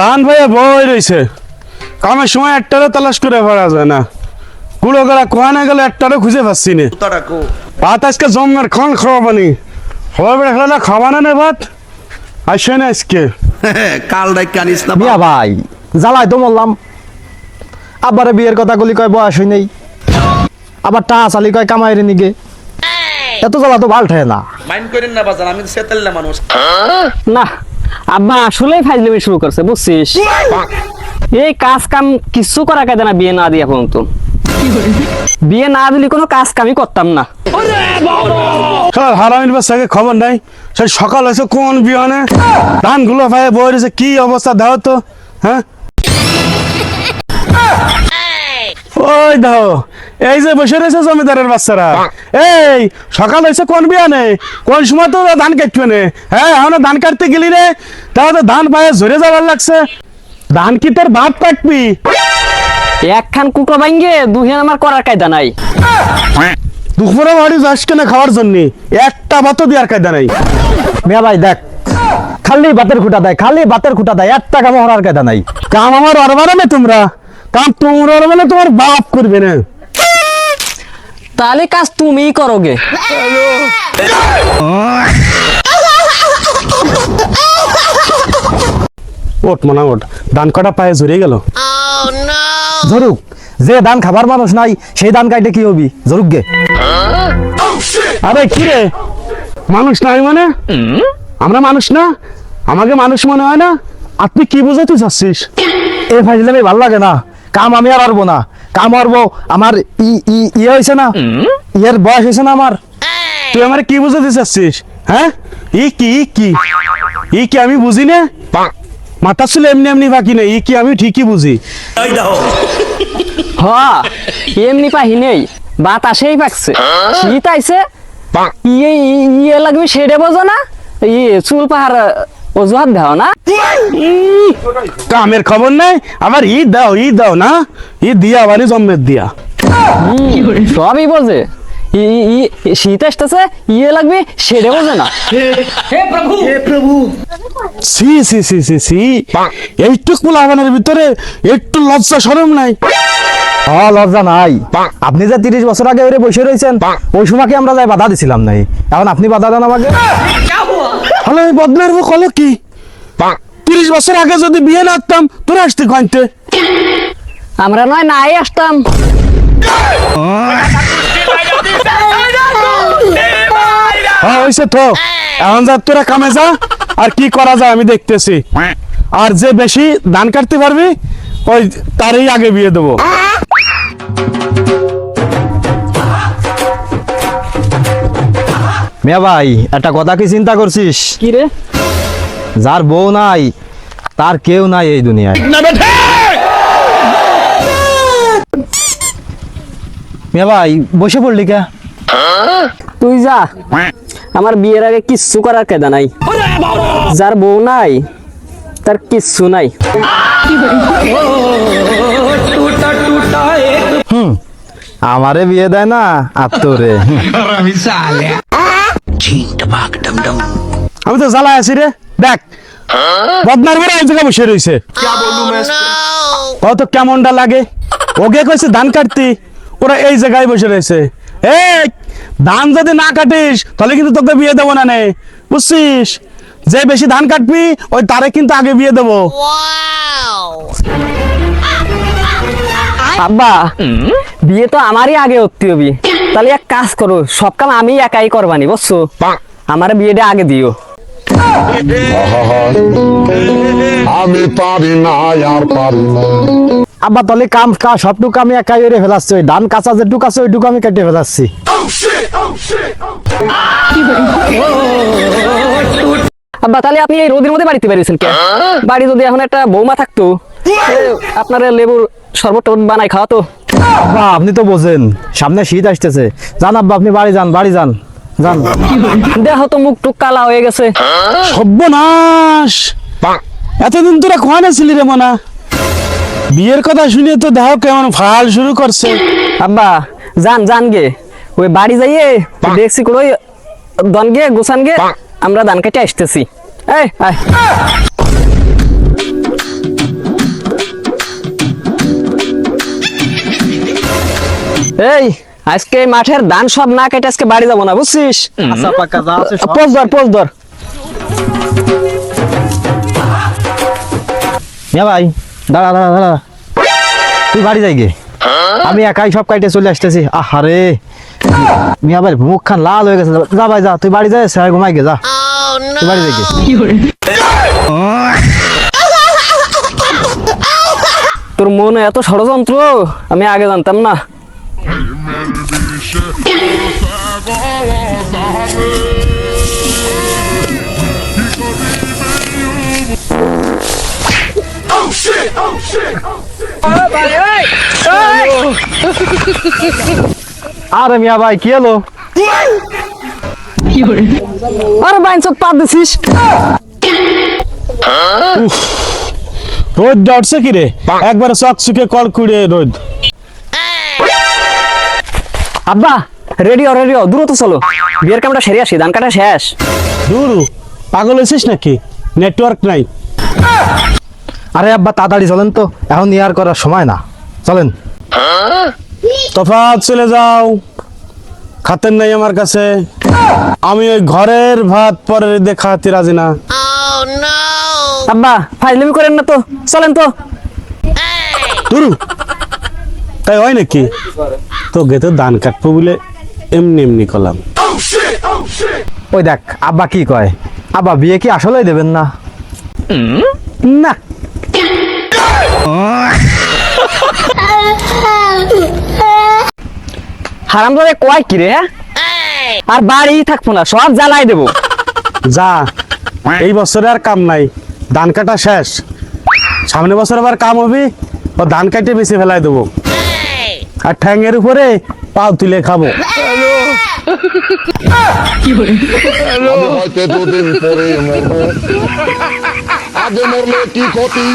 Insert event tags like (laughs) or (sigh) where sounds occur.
ধান ভাইয়া বই রয়েছে। কামের সময় একটারও তালাশ করে পারা যায় না। কুড়ো গেলা কোয়ানে গেলে একটারও খুঁজে পাচ্ছি না। ভাত আজকে জমের খন খাওয়াবানি। খবর বেড়ে খেলা খাওয়ানো না ভাত? আসে না আজকে। (laughs) কাল ডাইকে আনিস না মিয়া ভাই জ্বালাই তো মরলাম আব্বারে বিয়ের কথা গুলি কয় বয়স হই নেই। আবার টা চালি কয় কামাই রে নিগে। এত জ্বালা তো ভালো ঠে না। মাইন্ড করেন না বাজান আমি সেতেল মানুষ। না আব্বা, আসলেই ফাইজলামি শুরু করছে, বুঝছিস? এই কাজ কাম কিছু করা কাজে না, বিয়ে না দিয়া পর্যন্ত। বিয়ে না দিলে কোনো কাজ কামই করতাম না। স্যার হারামির বাচ্চাকে খবর নাই। সেই সকাল হয়েছে, কোন বিহনে ধানগুলো ভাই বই রয়েছে, কি অবস্থা দাও তো হ্যাঁ? ওই দাও এই যে বসে রয়েছে জমিদারের বাচ্চারা। এই সকাল হয়েছে কোন বিয়ানে? কোন সময় তো ধান কাটবে নে? হ্যাঁ এখন ধান কাটতে গেলি রে তাহলে ধান পায়ে ঝরে যাবার লাগছে। ধান কি তোর বাপ কাটবি? একখান কুকো ভাঙ্গে দুহেন আমার করার কায়দা নাই। দুপুরে বাড়ি যাস কেনা খাওয়ার জন্য? একটা ভাতও দেওয়ার কায়দা নাই। মিয়া ভাই দেখ। খালি বাতের খুঁটা দেয় খালি বাতের খুঁটা দেয় এক টাকা মহড়ার কেদা নাই। কাম আমার অরবারে না তোমরা। কাম তোমরা অরবারে তোমার বাপ করবে না। তাহলে কাজ তুমিই করোগে। ওট মনা ওট ধান কটা পায়ে ঝরে গেল। ধরুক যে ধান খাবার মানুষ নাই সেই ধান কাইটে কি হবি? ধরুক গে। আরে কি রে? মানুষ নাই মানে? আমরা মানুষ না? আমাকে মানুষ মনে হয় না? আপনি কি বোঝাতে চাচ্ছিস? এ ফাইজলামি ভালো লাগে না। কাম আমি আর পারব না। কাম পারব আমার ই ই ইয়ে হয়েছে না। ইয়ের বয়স হয়েছে না আমার। তুই আমার কি বোঝাতে চাচ্ছিস হ্যাঁ? ই কি ই কি? ই কি আমি বুঝি না? মাথা ছিল এমনি এমনি বাকি নেই ই কি আমি ঠিকই বুঝি। হ এমনি পাহি নেই বাতাসেই পাকছে শীত আইছে ইয়ে ই- ইয়ে লাগবে সেরে বোঝো না? ইয়ে চুল পাহাড় অজুহাত দেও না। কামের খবর নাই? আবার ই দাও ই দাও না? ই দিয়া আবারই জন্মের দিয়া। সবই বোঝে ই- শীত আসতেছে ইয়ে লাগবে বোঝে না। সি সি সি সি সি। এইটুক পোলাবানের ভিতরে একটু লজ্জা সরম নাই। হ লজ্জা নাই। আপনি যে তিরিশ বছর আগে ওরে বসে রয়েছেন ওই সময়কে আমরা যাই বাধা দিছিলাম নাই? এখন আপনি বাধা দেন আমাকে? হলো আমি বদনার কলো কি? তিরিশ বছর আগে যদি বিয়ে না করতাম তোরা আসতে কইতে আমরা নয় নাই আসতাম। হ্যাঁ হয়েছে তো। এখন যা তোরা কামে যা আর কি করা যায় আমি দেখতেছি। আর যে বেশি ধান কাটতে পারবি ওই তারই আগে বিয়ে দেবো। মিয়া ভাই একটা কথা কি চিন্তা করছিস? কি রে? যার বউ নাই তার কেউ নাই এই দুনিয়ায়। মিয়া ভাই বসে পড়লি কে? তুই যা। আমার বিয়ের আগে কিচ্ছু করার কেদা নাই। যার বউ নাই তার কিচ্ছু নাই। আমারে বিয়ে দেয় না আর তোরে। হুম। আমি তো জ্বালায় আছি রে দেখ। বদনার বেড়া এই জায়গায় বসে রয়েছে। কত কেমনটা লাগে? ওকে কইছে ধান কাটতি। ওরা এই জায়গায় বসে রয়েছে। এই ধান যদি না কাটিস তাহলে কিন্তু তোকে বিয়ে দেবো না নে। বুঝছিস? যে বেশি ধান কাটবি ওই তারে কিন্তু আগে বিয়ে দেবো। আব্বা বিয়ে তো আমারই আগে হতে হবে। তাহলে এক কাজ করো সব কাম আমি একাই করবানি বুঝছ? আমার বিয়েটা আগে দিও। আমি পারি না আর পারি না। আব্বা তাহলে কাম কা সবটুকু আমি একাই করে ফেলাচ্ছি। ওই ধান কাঁচা যেটুকু আছে ওইটুকু আমি কেটে ফেলাচ্ছি। আব্বা তাহলে আপনি এই রোদের মধ্যে বাড়িতে বেরিয়েছেন কে? বাড়ি যদি এখন একটা বৌমা থাকতো আপনার লেবুর শরবত বানাই খাওয়াতো? আব্বা আপনি তো বোঝেন সামনে শীত আসতেছে। যান আব্বা আপনি বাড়ি যান বাড়ি যান যান। দেহ তো মুখ টুক কালা হয়ে গেছে। সর্বনাশ! এতদিন তোরা কোয়ানে ছিলি রে মনা? বিয়ের কথা শুনে তো দেহ কেমন ফাল শুরু করছে। আব্বা যান যান গে। ওই বাড়ি যাইয়ে দেখছি ওই দন গে গোসান গে আমরা ধান কেটে আসতেছি। এই আয়। এই আজকে মাঠের ধান সব না কেটে আজকে বাড়ি যাব না বুঝছিস? আচ্ছা পাক্কা যা আছে পোজ ধর পোজ ধর। ভাই দাঁড়া দাঁড়া দাঁড়া। তুই বাড়ি যাই গে। আমি একাই সব কাইটে চলে আসতেছি। আহারে। মিয়া ভাই মুখ খান লাল হয়ে গেছে। যা ভাই যা তুই বাড়ি যাই সে ঘুমাই গে যা। তুই বাড়ি যাই গে। তোর মনে এত ষড়যন্ত্র? আমি আগে জানতাম না। আরে মিয়া ভাই কি হলো? আরে বাইন সব পা দিছিস। রোদ উঠছে কি রে? একবারে চকচকে কড়কুড়ে রোদ। আব্বা রেডিও রেডিও দ্রুত চলো। বিয়ের কামটা সেরে আসি ধান কাটা শেষ। দূর পাগল হয়েছিস নাকি? নেটওয়ার্ক নাই। আরে আব্বা তাড়াতাড়ি চলেন তো। এখন ইয়ার করার সময় না। চলেন। তফাৎ চলে যাও। খাতেন নাই আমার কাছে। আমি ওই ঘরের ভাত পরে দেখাতে রাজি না। আব্বা ফাইজলামি করেন না তো। চলেন তো। তুরু তাই হয় নাকি? তোকে তো ধান কাটবো বলে এমনি এমনি করলাম। ওই দেখ আব্বা কি কয়? আব্বা বিয়ে কি আসলেই দেবেন না? না। হারাম ধরে কয় কি রে আর বাড়ি থাকব না সব জ্বালাই দেবো। যা এই বছরে আর কাম নাই ধান কাটা শেষ। সামনে বছর আবার কাম হবে ও ধান কাটে বেশি ফেলাই দেবো। আর ঠ্যাংয়ের উপরে পাও তুলে খাব। আগে কি ক্ষতি?